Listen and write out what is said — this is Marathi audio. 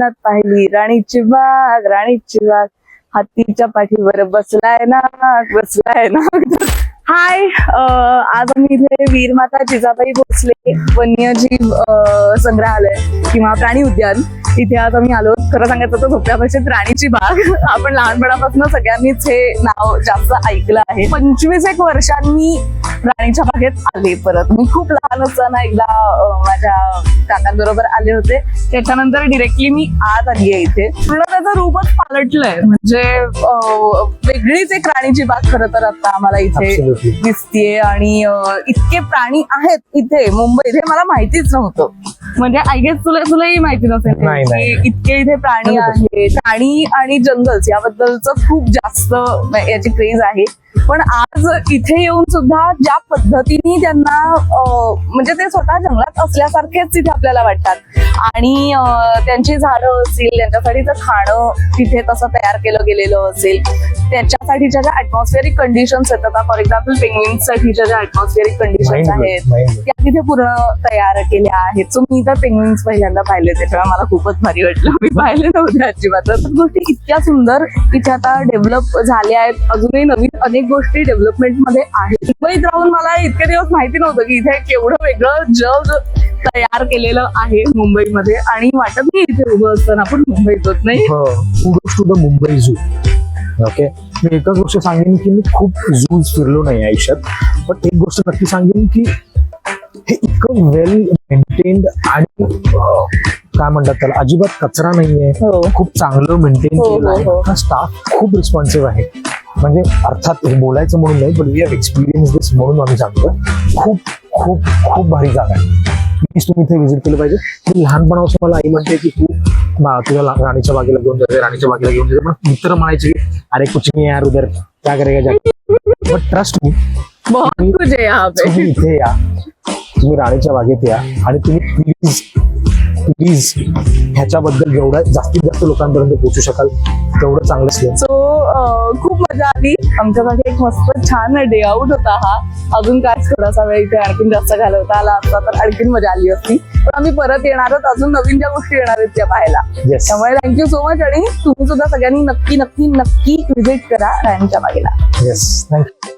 स्वप्नात पाहिली. राणीची बाग राणीची बाग हत्तीच्या पाठीवर बसलाय ना बसलाय ना हाय आज आम्ही इथे वीरमाता जिजाबाई भोसले वन्यजीव संग्रहालय किंवा प्राणी उद्यान. इथे आज आम्ही आलो. खरं सांगायचं तर धोक्या भाषेत राणीची बाग. आपण लहानपणापासून सगळ्यांनीच हे नाव जास्त ऐकलं आहे. पंचवीस एक वर्षांनी राणीच्या बागेत आले परत. मी खूप लहान असताना एकदा माझ्या काकांबरोबर आले होते. त्याच्यानंतर डिरेक्टली मी आज आली आहे इथे. पूर्ण त्याचं रूपच पालटलंय. म्हणजे वेगळीच एक राणीची बाग खरं तर आता आम्हाला इथे. दिसतीये. आणि इतके प्राणी आहेत इथे मुंबईत हे मला माहितीच नव्हतं. म्हणजे आय गेस तुला तुलाही माहिती नसेल. की इतके इथे प्राणी आहेत. प्राणी आणि जंगल्स याबद्दलच खूप जास्त याची क्रेज आहे. पण आज इथे येऊन सुद्धा ज्या पद्धतीने त्यांना म्हणजे ते स्वतः जंगलात असल्यासारखेच तिथे आपल्याला वाटतात. आणि त्यांची झाडं असतील त्यांच्यासाठीचं खाणं तिथे तसं तयार केलं गेलेलं असेल. त्याच्यासाठीच्या ज्या अटमॉस्फिअरिक कंडिशन्स आहेत आता फॉर एक्झाम्पल पेंग्विन्ससाठीच्या ज्या अटमॉस्फिअरिक कंडिशन्स आहेत. त्या तिथे पूर्ण तयार केल्या आहेत. सो मी तर पेंग्विन्स पहिल्यांदा पाहिले त्याच्यामुळे मला खूपच भारी वाटलं. मी पाहिले नव्हते अजिबात. तर गोष्टी इतक्या सुंदर इथे आता डेव्हलप झाल्या आहेत. अजूनही नवीन अनेक गोष्टी डेव्हलपमेंटमध्ये आहेत. मुंबईत राहून मला इतके दिवस माहिती नव्हतं की इथे केवढं वेगळं जग तयार केलेलं आहे मुंबईमध्ये. आणि वाटत नाही इथे उभं असताना आपण मुंबईत होत नाही द मुंबई झू ओके मी एकच गोष्ट सांगेन की मी खूप झूज फिरलो नाही आयुष्यात. पण एक गोष्ट नक्की सांगेन की हे इतकं वेल मेंटेन्ड आणि काय म्हणतात त्याला अजिबात कचरा नाहीये. हो. खूप चांगलं मेंटेन हो, हो, हो. आहे स्टाफ खूप रिस्पॉन्सिव्ह आहे. म्हणजे अर्थात हे बोलायचं म्हणून नाही पण वी हॅव एक्सपिरियन्स दिस म्हणून आम्ही सांगतो खूप खूप खूप भारी जागा आहे. प्लीज तुम्ही इथे व्हिजिट केलं पाहिजे. मी लहानपणापासून मला आई म्हणते की तू तुला राणीच्या बागेला घेऊन जाते राणीच्या बागेला घेऊन जाते पण मित्र म्हणायचे अरे कुछ नहीं यार उधर क्या करेगा बट ट्रस्ट मी तुम्ही इथे या तुम्ही राणीच्या बागेत या आणि तुम्ही प्लीज प्लीज ह्याच्याबद्दल जेवढं जास्तीत जास्त लोकांपर्यंत पोहोचू शकाल. तेवढं चांगलं असेल. सो खूप मजा आली. आमच्यासाठी एक मस्त छान डे आउट होता हा. अजून काय थोडासा वेळ इथे आणखीन जास्त घालवता आला असता तर आणखीन मजा आली असती. पण आम्ही परत येणार आहोत अजून नवीन ज्या गोष्टी येणार आहेत त्या पाहायला. येस त्यामुळे थँक्यू सो मच आणि तुम्ही सुद्धा सगळ्यांनी नक्की नक्की नक्की व्हिजिट करा राणीच्या बागेला येस थँक्यू